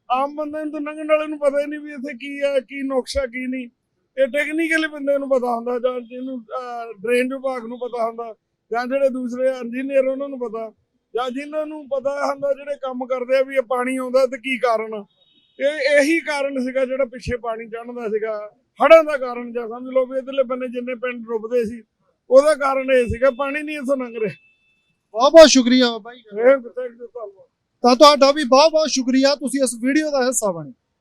[SPEAKER 2] ਆਮ ਬੰਦੇ ਨੂੰ ਲੰਘਣ ਵਾਲੇ ਨੂੰ ਪਤਾ ਹੀ ਨਹੀਂ ਵੀ ਇੱਥੇ ਕੀ ਹੈ ਕੀ ਨੁਕਸਾ ਕੀ ਨਹੀਂ। ਇਹ ਟੈਕਨੀਕਲੀ ਬੰਦੇ ਨੂੰ ਪਤਾ ਹੁੰਦਾ, ਜਾਂ ਜਿਹਨੂੰ ਡਰੇਨ ਵਿਭਾਗ ਨੂੰ ਪਤਾ ਹੁੰਦਾ, ਜਾਂ ਜਿਹੜੇ ਦੂਸਰੇ ਇੰਜੀਨੀਅਰ ਉਹਨਾਂ ਨੂੰ ਪਤਾ, ਜਾਂ ਜਿਨ੍ਹਾਂ ਨੂੰ ਪਤਾ ਹੁੰਦਾ ਜਿਹੜੇ ਕੰਮ ਕਰਦੇ ਆ ਵੀ ਇਹ ਪਾਣੀ ਆਉਂਦਾ ਤੇ ਕੀ ਕਾਰਨ ਆ। ਇਹ ਇਹੀ ਕਾਰਨ ਸੀਗਾ ਜਿਹੜਾ ਪਿੱਛੇ ਪਾਣੀ ਚੜ੍ਹਦਾ ਸੀਗਾ। ਹੜ੍ਹਾਂ ਦਾ ਕਾਰਨ ਜਾਂ ਸਮਝ ਲਓ ਵੀ ਇਧਰਲੇ ਬੰਨੇ ਜਿੰਨੇ ਪਿੰਡ ਡੁੱਬਦੇ ਸੀ ਉਹਦਾ ਕਾਰਨ ਇਹ ਸੀਗਾ ਪਾਣੀ ਨਹੀਂ ਇੱਥੋਂ ਲੰਘ ਰਿਹਾ।
[SPEAKER 1] ਬਹੁਤ ਬਹੁਤ ਸ਼ੁਕਰੀਆ
[SPEAKER 2] ਇਹ ਧੰਨਵਾਦ।
[SPEAKER 1] ਤਾਂ ਤੁਹਾਡਾ ਵੀ ਬਹੁਤ ਬਹੁਤ ਸ਼ੁਕਰੀਆ ਤੁਸੀਂ ਇਸ ਵੀਡੀਓ ਦਾ ਹਿੱਸਾ ਬਣੇ।